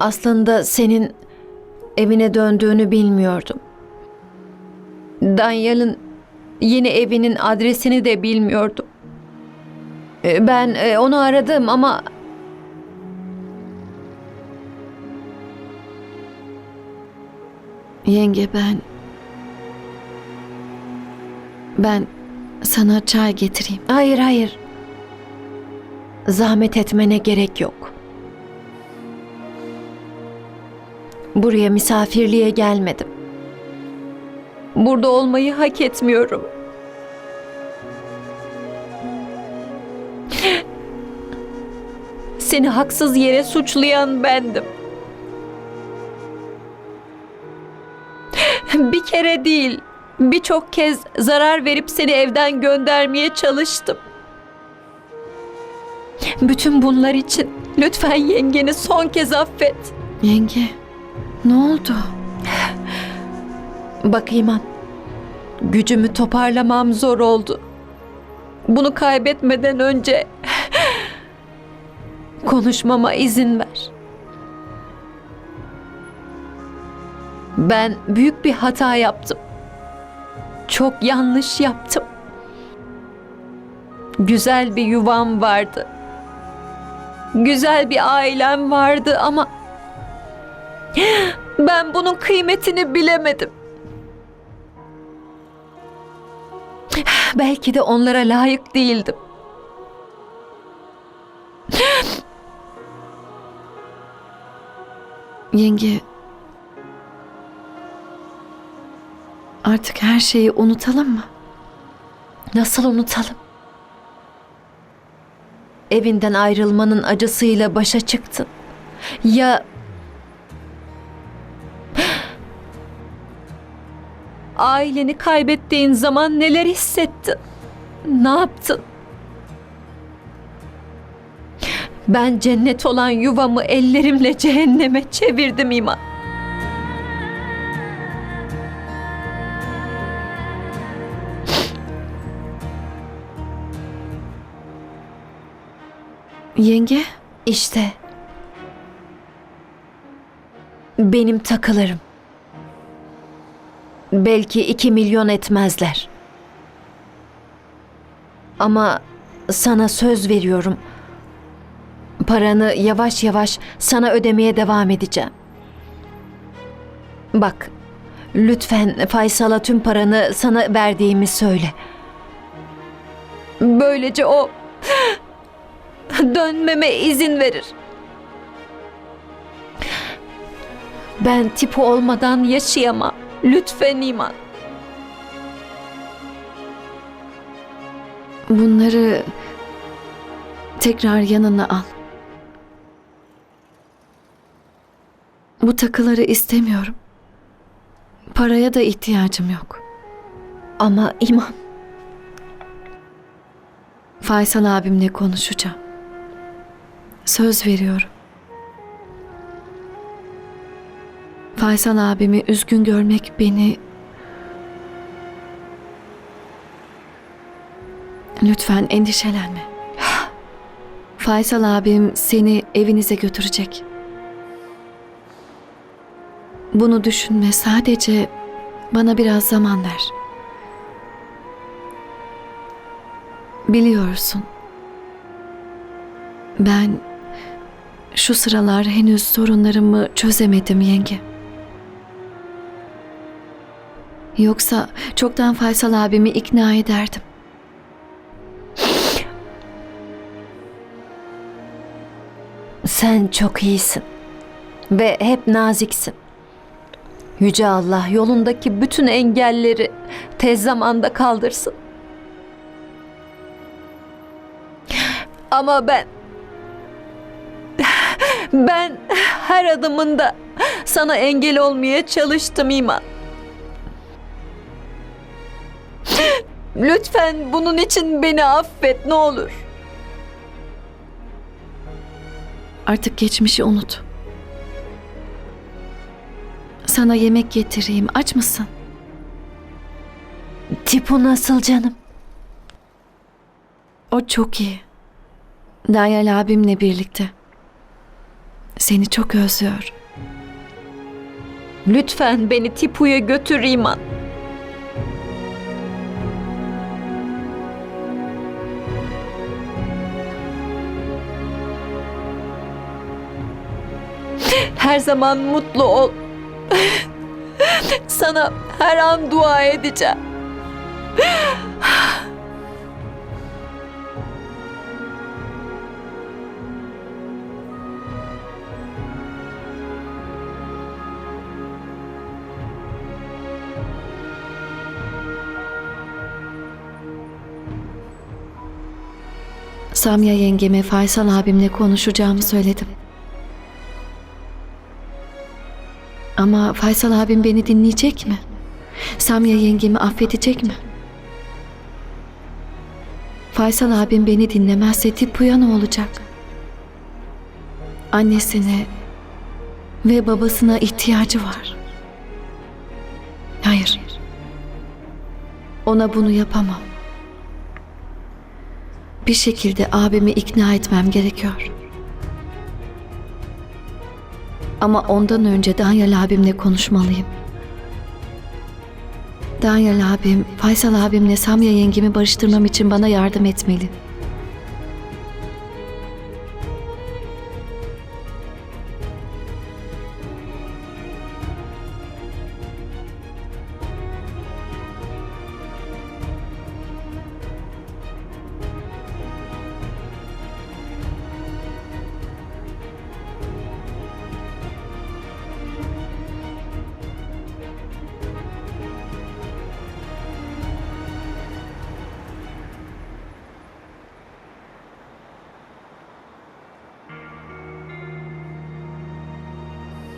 Aslında senin evine döndüğünü bilmiyordum. Danyal'ın yeni evinin adresini de bilmiyordum. E, Ben e, onu aradım ama Yenge ben... Ben sana çay getireyim. hayır hayır. Zahmet etmene gerek yok. Buraya misafirliğe gelmedim. Burada olmayı hak etmiyorum. Seni haksız yere suçlayan bendim. Bir kere değil, birçok kez zarar verip seni evden göndermeye çalıştım. Bütün bunlar için lütfen yengeni son kez affet. Yenge, ne oldu? Bak İman, gücümü toparlamam zor oldu. Bunu kaybetmeden önce konuşmama izin ver. Ben büyük bir hata yaptım. Çok yanlış yaptım. Güzel bir yuvam vardı. Güzel bir ailem vardı ama ben bunun kıymetini bilemedim. Belki de onlara layık değildim. Yenge... Artık her şeyi unutalım mı? Nasıl unutalım? Evinden ayrılmanın acısıyla başa çıktın. Ya aileni kaybettiğin zaman neler hissettin? Ne yaptın? Ben cennet olan yuvamı ellerimle cehenneme çevirdim iman. Yenge, İşte benim takılarım. Belki iki milyon etmezler. Ama sana söz veriyorum. Paranı yavaş yavaş sana ödemeye devam edeceğim. Bak, lütfen Faysal'a tüm paranı sana verdiğimi söyle. Böylece o dönmeme izin verir. Ben tipi olmadan yaşayamam. Lütfen iman. bunları tekrar yanına al. Bu takıları istemiyorum. Paraya da ihtiyacım yok. Ama iman. Faysal abimle konuşacağım. Söz veriyorum. Faysal abimi üzgün görmek beni... Lütfen endişelenme. Faysal abim seni evinize götürecek. Bunu düşünme sadece bana biraz zaman ver. Biliyorsun. Ben şu sıralar henüz sorunlarımı çözemedim yenge. Yoksa çoktan Faysal abimi ikna ederdim. Sen çok iyisin. Ve hep naziksin. Yüce Allah yolundaki bütün engelleri tez zamanda kaldırsın. Ama ben ben her adımında sana engel olmaya çalıştım iman. Lütfen bunun için beni affet ne olur. Artık geçmişi unut. Sana yemek getireyim. Aç mısın? Tipu nasıl canım? O çok iyi. Dayal abimle birlikte. seni çok özlüyor. Lütfen beni Tipu'ya götür İman. Her zaman mutlu ol. Sana her an dua edeceğim. Samya yengeme Faysal abimle konuşacağımı söyledim. Ama Faysal abim beni dinleyecek mi? Samya yengemi affedecek mi? Faysal abim beni dinlemezse Tipu'ya ne olacak? Annesine ve babasına ihtiyacı var. Hayır. Ona bunu yapamam. Bir şekilde abimi ikna etmem gerekiyor. Ama ondan önce Danyal abimle konuşmalıyım. Danyal abim, Faysal abimle Samya yengemi barıştırmam için bana yardım etmeli.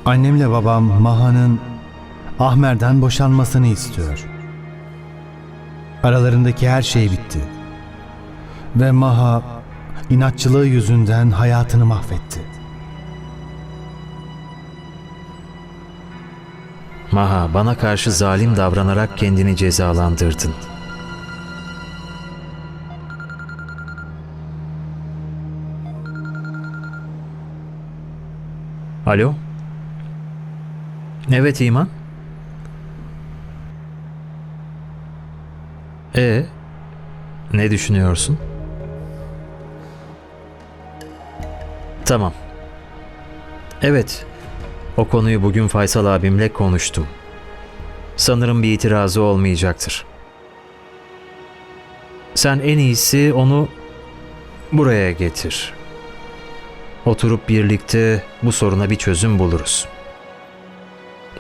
Annemle babam Maha'nın Ahmer'den boşanmasını istiyor. Aralarındaki her şey bitti. Ve Maha inatçılığı yüzünden hayatını mahvetti. Maha, bana karşı zalim davranarak kendini cezalandırdın. Alo? Evet İman? E ne düşünüyorsun? Tamam. Evet. O konuyu bugün Faysal abimle konuştum. Sanırım bir itirazı olmayacaktır. Sen en iyisi onu buraya getir. Oturup birlikte bu soruna bir çözüm buluruz.